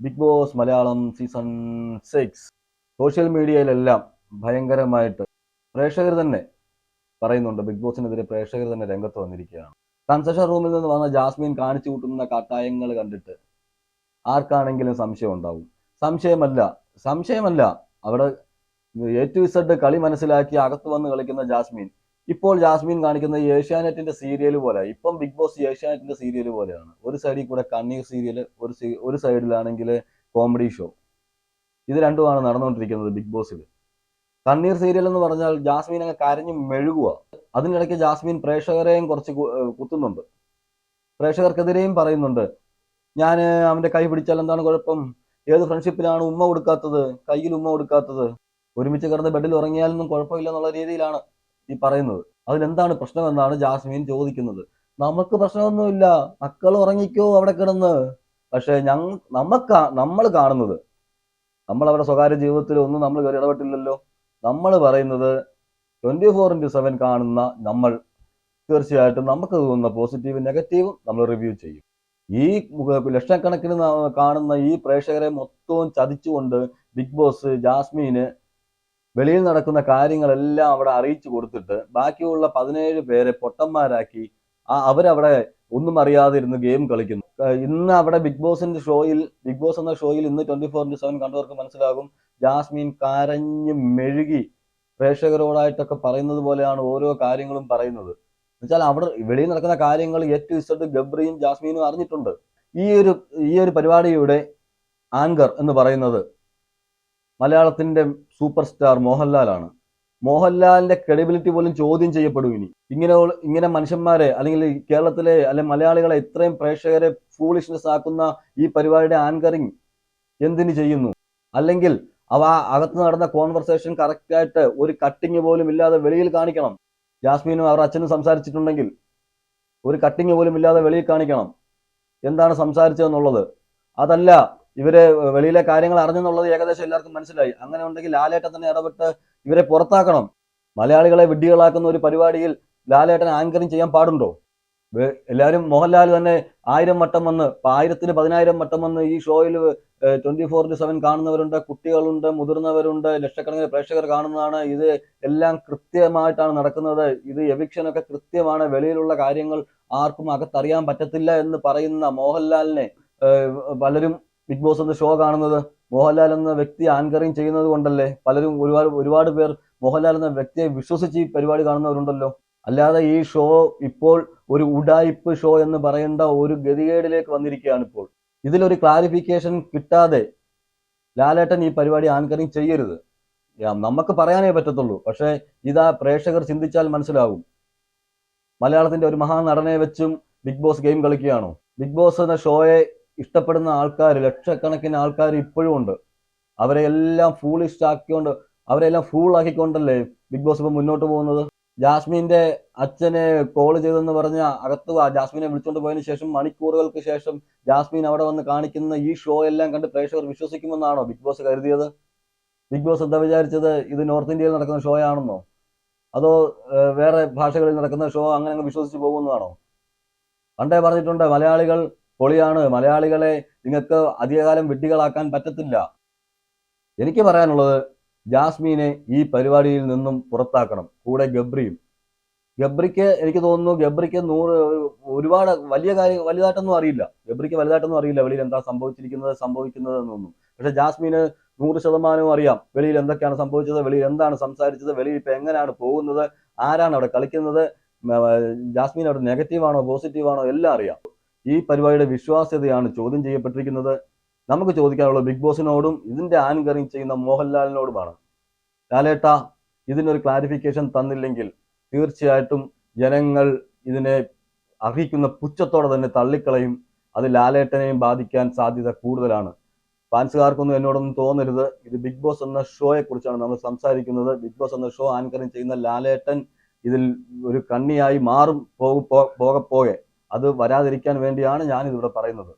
Big boss Malayalam season six social മീഡിയയിലെല്ലാം ഭയങ്കരമായിട്ട് പ്രേക്ഷകർ തന്നെ പറയുന്നുണ്ട് ബിഗ് ബോസിനെതിരെ പ്രേക്ഷകർ തന്നെ രംഗത്ത് വന്നിരിക്കുകയാണ്. കൺസെഷൻ റൂമിൽ നിന്ന് വന്ന ജാസ്മിൻ കാണിച്ചു കൂട്ടുന്ന കട്ടായങ്ങൾ കണ്ടിട്ട് ആർക്കാണെങ്കിലും സംശയം ഉണ്ടാവും. സംശയമല്ല സംശയമല്ല. അവിടെ എ ടു ഇസഡ് കളി മനസ്സിലാക്കി അകത്ത് വന്ന് കളിക്കുന്ന ജാസ്മിൻ ഇപ്പോൾ ജാസ്മിൻ കാണിക്കുന്ന ഏഷ്യാനെറ്റിന്റെ സീരിയൽ പോലെ ഇപ്പം ബിഗ് ബോസ് ഏഷ്യാനെറ്റിന്റെ സീരിയൽ പോലെയാണ്. ഒരു സൈഡിൽ കൂടെ കണ്ണീർ സീരിയൽ ഒരു ഒരു സൈഡിലാണെങ്കിൽ കോമഡി ഷോ. ഇത് രണ്ടുമാണ് നടന്നുകൊണ്ടിരിക്കുന്നത് ബിഗ് ബോസിൽ കണ്ണീർ സീരിയൽ എന്ന് പറഞ്ഞാൽ ജാസ്മിൻ അങ്ങ് കരഞ്ഞ് മെഴുകുക അതിനിടയ്ക്ക് ജാസ്മിൻ പ്രേക്ഷകരെയും കുറച്ച് കുത്തുന്നുണ്ട്. പ്രേക്ഷകർക്കെതിരെയും പറയുന്നുണ്ട് ഞാൻ അവന്റെ കൈ പിടിച്ചാൽ എന്താണ് കുഴപ്പം? ഏത് ഫ്രണ്ട്ഷിപ്പിലാണ് ഉമ്മ കൊടുക്കാത്തത്? കയ്യിൽ ഉമ്മ കൊടുക്കാത്തത്? ഒരുമിച്ച് കിടന്ന് ബെഡിൽ ഉറങ്ങിയാലൊന്നും കുഴപ്പമില്ല എന്നുള്ള രീതിയിലാണ് ഈ പറയുന്നത്. അതിലെന്താണ് പ്രശ്നം എന്നാണ് ജാസ്മിൻ ചോദിക്കുന്നത്. നമുക്ക് പ്രശ്നമൊന്നുമില്ല. മക്കൾ ഉറങ്ങിക്കോ അവിടെ കിടന്ന്. പക്ഷേ ഞങ്ങൾ നമുക്ക് നമ്മൾ കാണുന്നത് നമ്മൾ അവരുടെ സ്വകാര്യ ജീവിതത്തിൽ ഒന്നും നമ്മൾ കയറി ഇടപെട്ടില്ലല്ലോ. നമ്മൾ പറയുന്നത് ട്വന്റി ഫോർ ഇന്റു സെവൻ കാണുന്ന നമ്മൾ തീർച്ചയായിട്ടും നമുക്ക് തോന്നുന്ന പോസിറ്റീവും നെഗറ്റീവും നമ്മൾ റിവ്യൂ ചെയ്യും. ഈ ലക്ഷക്കണക്കിന് കാണുന്ന ഈ പ്രേക്ഷകരെ മൊത്തവും ചതിച്ചുകൊണ്ട് ബിഗ് ബോസ് ജാസ്മീന് വെളിയിൽ നടക്കുന്ന കാര്യങ്ങളെല്ലാം അവിടെ അറിയിച്ചു കൊടുത്തിട്ട് ബാക്കിയുള്ള പതിനേഴ് പേരെ പൊട്ടന്മാരാക്കി ആ അവരവിടെ ഒന്നും അറിയാതെ ഇരുന്ന് ഗെയിം കളിക്കുന്നു. ഇന്ന് അവിടെ ബിഗ് ബോസിന്റെ ഷോയിൽ ബിഗ് ബോസ് എന്ന ഷോയിൽ ഇന്ന് ട്വന്റി ഫോർ ഇന്റു സെവൻ കണ്ടവർക്ക് മനസ്സിലാകും. ജാസ്മിൻ കരഞ്ഞ് മെഴുകി പ്രേക്ഷകരോടായിട്ടൊക്കെ പറയുന്നത് പോലെയാണ് ഓരോ കാര്യങ്ങളും പറയുന്നത്. എന്നുവെച്ചാൽ അവിടെ വെളിയിൽ നടക്കുന്ന കാര്യങ്ങൾ ഏറ്റവും ഇസഡ് ഗബ്രിയും ജാസ്മീനും അറിഞ്ഞിട്ടുണ്ട്. ഈ ഒരു ഈ ഒരു പരിപാടിയുടെ ആങ്കർ എന്ന് പറയുന്നത് മലയാളത്തിന്റെ സൂപ്പർ സ്റ്റാർ മോഹൻലാലാണ്. മോഹൻലാലിന്റെ ക്രെഡിബിലിറ്റി പോലും ചോദ്യം ചെയ്യപ്പെടും ഇനി. ഇങ്ങനെ ഇങ്ങനെ മനുഷ്യന്മാരെ അല്ലെങ്കിൽ കേരളത്തിലെ അല്ലെ മലയാളികളെ ഇത്രയും പ്രേക്ഷകരെ ഫൂളിഷ്നെസ് ആക്കുന്ന ഈ പരിപാടിയുടെ ആൻകറിങ് എന്തിനു ചെയ്യുന്നു? അല്ലെങ്കിൽ അവ അകത്ത് നടന്ന കോൺവെർസേഷൻ കറക്റ്റായിട്ട് ഒരു കട്ടിങ് പോലും ഇല്ലാതെ വെളിയിൽ കാണിക്കണം. ജാസ്മീനും അവർ അച്ഛനും സംസാരിച്ചിട്ടുണ്ടെങ്കിൽ ഒരു കട്ടിങ് പോലും ഇല്ലാതെ വെളിയിൽ കാണിക്കണം. എന്താണ് സംസാരിച്ചതെന്നുള്ളത്? അതല്ല ഇവർ വെളിയിലെ കാര്യങ്ങൾ അറിഞ്ഞെന്നുള്ളത് ഏകദേശം എല്ലാവർക്കും മനസ്സിലായി. അങ്ങനെ ഉണ്ടെങ്കിൽ ലാലേട്ടൻ തന്നെ ഇടപെട്ട് ഇവരെ പുറത്താക്കണം. മലയാളികളെ വിഡ്ഢികളാക്കുന്ന ഒരു പരിപാടിയിൽ ലാലേട്ടൻ ആങ്കറിങ് ചെയ്യാൻ പാടുണ്ടോ? എല്ലാവരും മോഹൻലാൽ തന്നെ ആയിരം വട്ടം വന്ന് ആയിരത്തിന് പതിനായിരം വട്ടം വന്ന് ഈ ഷോയിൽ ട്വന്റി ഫോർ ഇന്റു സെവൻ കാണുന്നവരുണ്ട് കുട്ടികളുണ്ട് മുതിർന്നവരുണ്ട് ലക്ഷക്കണക്കിന് പ്രേക്ഷകർ കാണുന്നതാണ്. ഇത് എല്ലാം കൃത്യമായിട്ടാണ് നടക്കുന്നത്. ഇത് എവിക്ഷനൊക്കെ കൃത്യമാണ്. വെളിയിലുള്ള കാര്യങ്ങൾ ആർക്കും അകത്തറിയാൻ പറ്റത്തില്ല എന്ന് പറയുന്ന മോഹൻലാലിനെ പലരും ബിഗ് ബോസ് എന്ന ഷോ കാണുന്നത് മോഹൻലാൽ എന്ന വ്യക്തി ആങ്കറിങ് ചെയ്യുന്നത് കൊണ്ടല്ലേ? പലരും ഒരുപാട് ഒരുപാട് പേർ മോഹൻലാൽ എന്ന വ്യക്തിയെ വിശ്വസിച്ച് ഈ പരിപാടി കാണുന്നവരുണ്ടല്ലോ. അല്ലാതെ ഈ ഷോ ഇപ്പോൾ ഒരു ഉഡായിപ്പ് ഷോ എന്ന് പറയേണ്ട ഒരു ഗതികേടിലേക്ക് വന്നിരിക്കുകയാണ് ഇപ്പോൾ. ഇതിലൊരു ക്ലാരിഫിക്കേഷൻ കിട്ടാതെ ലാലേട്ടൻ ഈ പരിപാടി ആങ്കറിങ് ചെയ്യരുത്. നമുക്ക് പറയാനേ പറ്റത്തുള്ളൂ. പക്ഷേ ഇതാ പ്രേക്ഷകർ ചിന്തിച്ചാൽ മനസ്സിലാകും മലയാളത്തിന്റെ ഒരു മഹാനടനെ വെച്ചും ബിഗ് ബോസ് ഗെയിം കളിക്കുകയാണോ? ബിഗ് ബോസ് എന്ന ഷോയെ ഇഷ്ടപ്പെടുന്ന ആൾക്കാർ ലക്ഷക്കണക്കിന് ആൾക്കാർ ഇപ്പോഴും ഉണ്ട്. അവരെ എല്ലാം ഫൂളിസ്റ്റ് അവരെ എല്ലാം ഫൂൾ ആക്കിക്കൊണ്ടല്ലേ ബിഗ് ബോസ് ഇപ്പം മുന്നോട്ട് പോകുന്നത്? ജാസ്മിന്റെ അച്ഛനെ കോൾ ചെയ്തെന്ന് പറഞ്ഞ അകത്ത് ജാസ്മിനെ വിളിച്ചുകൊണ്ട് പോയതിനു ശേഷം മണിക്കൂറുകൾക്ക് ശേഷം ജാസ്മിൻ അവിടെ വന്ന് കാണിക്കുന്ന ഈ ഷോ എല്ലാം കണ്ട് പ്രേക്ഷകർ വിശ്വസിക്കുമെന്നാണോ ബിഗ് ബോസ് കരുതിയത്? ബിഗ് ബോസ് എന്താ വിചാരിച്ചത്? ഇത് നോർത്ത് ഇന്ത്യയിൽ നടക്കുന്ന ഷോ ആണെന്നോ? അതോ വേറെ ഭാഷകളിൽ നടക്കുന്ന ഷോ അങ്ങനെ അങ്ങ് വിശ്വസിച്ച് പോകുന്നതാണോ? പണ്ടേ പറഞ്ഞിട്ടുണ്ട് മലയാളികൾ പൊളിയാണ്. മലയാളികളെ നിങ്ങൾക്ക് അധികകാലം വിഡ്ഢികളാക്കാൻ പറ്റത്തില്ല. എനിക്ക് പറയാനുള്ളത് ജാസ്മീനെ ഈ പരിപാടിയിൽ നിന്നും പുറത്താക്കണം. കൂടെ ഗബ്രിയും. ഗബ്രിക്ക് എനിക്ക് തോന്നുന്നു ഗബ്രിക്ക് നൂറ് ഒരുപാട് വലിയ കാര്യം വലുതായിട്ടൊന്നും അറിയില്ല. ഗബ്രിക്ക് വലുതായിട്ടൊന്നും അറിയില്ല വെളിയിൽ എന്താ സംഭവിച്ചിരിക്കുന്നത് സംഭവിക്കുന്നത് എന്നൊന്നും. പക്ഷെ ജാസ്മീന് നൂറ് ശതമാനവും അറിയാം വെളിയിൽ എന്തൊക്കെയാണ് സംഭവിച്ചത് വെളിയിൽ എന്താണ് സംസാരിച്ചത് വെളിയിൽ ഇപ്പൊ എങ്ങനെയാണ് പോകുന്നത് ആരാണ് അവിടെ കളിക്കുന്നത് ജാസ്മീൻ അവിടെ നെഗറ്റീവ് ആണോ പോസിറ്റീവ് ആണോ എല്ലാം അറിയാം. ഈ പരിപാടിയുടെ വിശ്വാസ്യതയാണ് ചോദ്യം ചെയ്യപ്പെട്ടിരിക്കുന്നത്. നമുക്ക് ചോദിക്കാനുള്ള ബിഗ് ബോസിനോടും ഇതിന്റെ ആങ്കറിങ് ചെയ്യുന്ന മോഹൻലാലിനോടുമാണ്. ലാലേട്ട ഇതിനൊരു ക്ലാരിഫിക്കേഷൻ തന്നില്ലെങ്കിൽ തീർച്ചയായിട്ടും ജനങ്ങൾ ഇതിനെ അർഹിക്കുന്ന പുച്ഛത്തോടെ തന്നെ തള്ളിക്കളയും. അത് ലാലേട്ടനെയും ബാധിക്കാൻ സാധ്യത കൂടുതലാണ്. ഫാൻസുകാർക്കൊന്നും എന്നോടൊന്നും തോന്നരുത്. ഇത് ബിഗ് ബോസ് എന്ന ഷോയെ കുറിച്ചാണ് നമ്മൾ സംസാരിക്കുന്നത്. ബിഗ് ബോസ് എന്ന ഷോ ആങ്കറിങ് ചെയ്യുന്ന ലാലേട്ടൻ ഇതിൽ ഒരു കണ്ണിയായി മാറും പോകും പോകെ അത് വരാതിരിക്കാൻ വേണ്ടിയാണ് ഞാൻ ഇതിവിടെ പറയുന്നത്.